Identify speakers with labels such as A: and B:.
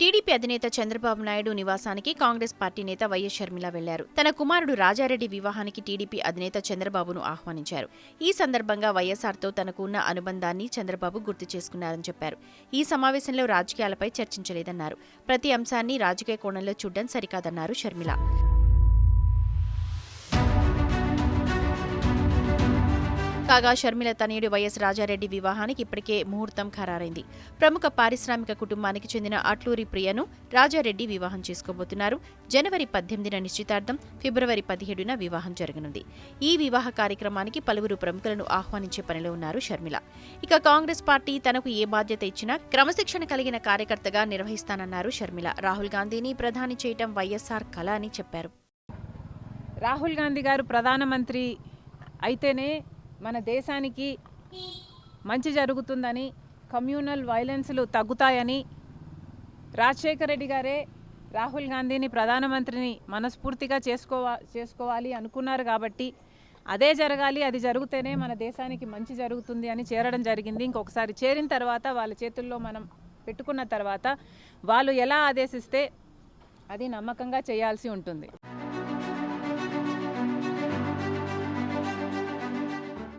A: TDP అధినేత చంద్రబాబు నాయుడు నివాసానికి Congress party నేత వైఎస్ షర్మిల వెళ్ళారు. తన కుమారుడు రాజారెడ్డి వివాహానికి టీడీపీ అధినేత చంద్రబాబును ఆహ్వానించారు. ఈ సందర్భంగా వైఎస్ఆర్తో తనకు ఉన్న అనుబంధాన్ని చంద్రబాబు గుర్తు చేసుకున్నారని చెప్పారు. ఈ సమావేశంలో రాజకీయాలపై చర్చించలేదన్నారు. ప్రతి అంశాన్ని రాజకీయ కోణంలో చూడడం సరికాదన్నారు షర్మిల. కాగా షర్మిల తనయుడు వైఎస్ రాజారెడ్డి వివాహానికి ఇప్పటికే ముహూర్తం ఖరారైంది. ప్రముఖ పారిశ్రామిక కుటుంబానికి చెందిన అట్లూరి ప్రియను రాజారెడ్డి వివాహం చేసుకోబోతున్నారు. జనవరి పద్దెనిమిదిన నిశ్చితార్థం ఫిబ్రవరి పదిహేడున వివాహం జరగనుంది. ఈ వివాహ కార్యక్రమానికి పలువురు ప్రముఖులను ఆహ్వానించే పనిలో ఉన్నారు షర్మిల. ఇక కాంగ్రెస్ పార్టీ తనకు ఏ బాధ్యత ఇచ్చినా క్రమశిక్షణ కలిగిన కార్యకర్తగా నిర్వహిస్తానన్నారు షర్మిల. రాహుల్ గాంధీని ప్రధాని చేయటం వైఎస్ఆర్ కళ అని చెప్పారు.
B: రాహుల్ గాంధీ గారు ప్రధానమంత్రి అయితేనే మన దేశానికి మంచి జరుగుతుందని కమ్యూనల్ వైలెన్స్లు తగ్గుతాయని రాజశేఖర రెడ్డి గారే రాహుల్ గాంధీని ప్రధానమంత్రిని మనస్ఫూర్తిగా చేసుకోవా చేసుకోవాలి అనుకున్నారు కాబట్టి అదే జరగాలి అది జరిగితేనే మన దేశానికి మంచి జరుగుతుంది అని చేరడం జరిగింది. ఇంకొకసారి చేరిన తర్వాత వాళ్ళ చేతుల్లో మనం పెట్టుకున్న తర్వాత వాళ్ళు ఎలా ఆదేశిస్తే అది నమ్మకంగా చేయాల్సి ఉంటుంది.